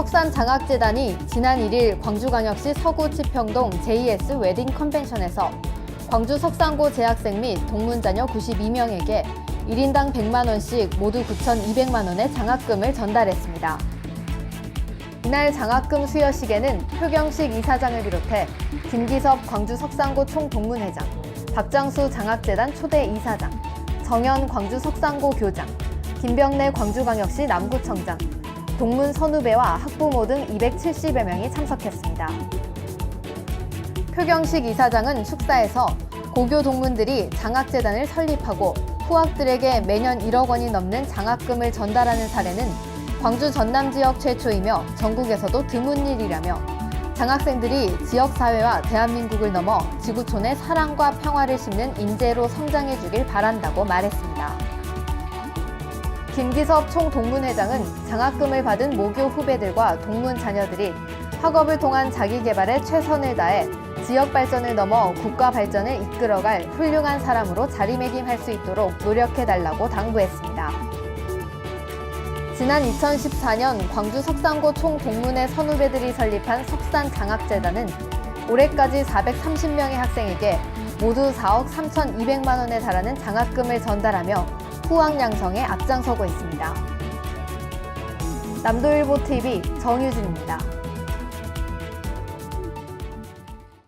석산장학재단이 지난 1일 광주광역시 서구치평동 JS 웨딩 컨벤션에서 광주 석산고 재학생 및 동문자녀 92명에게 1인당 100만 원씩 모두 9,200만 원의 장학금을 전달했습니다. 이날 장학금 수여식에는 표경식 이사장을 비롯해 김기섭 광주 석산고 총동문회장, 박장수 장학재단 초대 이사장, 정현 광주 석산고 교장, 김병래 광주광역시 남구청장, 동문 선후배와 학부모 등 270여 명이 참석했습니다. 표경식 이사장은 축사에서 고교 동문들이 장학재단을 설립하고 후학들에게 매년 1억 원이 넘는 장학금을 전달하는 사례는 광주 전남 지역 최초이며 전국에서도 드문 일이라며 장학생들이 지역사회와 대한민국을 넘어 지구촌의 사랑과 평화를 심는 인재로 성장해 주길 바란다고 말했습니다. 김기섭 총동문회장은 장학금을 받은 모교 후배들과 동문 자녀들이 학업을 통한 자기 개발에 최선을 다해 지역 발전을 넘어 국가 발전을 이끌어갈 훌륭한 사람으로 자리매김할 수 있도록 노력해 달라고 당부했습니다. 지난 2014년 광주 석산고 총동문회 선후배들이 설립한 석산 장학재단은 올해까지 430명의 학생에게 모두 4억 3,200만 원에 달하는 장학금을 전달하며 후학 양성에 앞장서고 있습니다. 남도일보 TV 정유진입니다.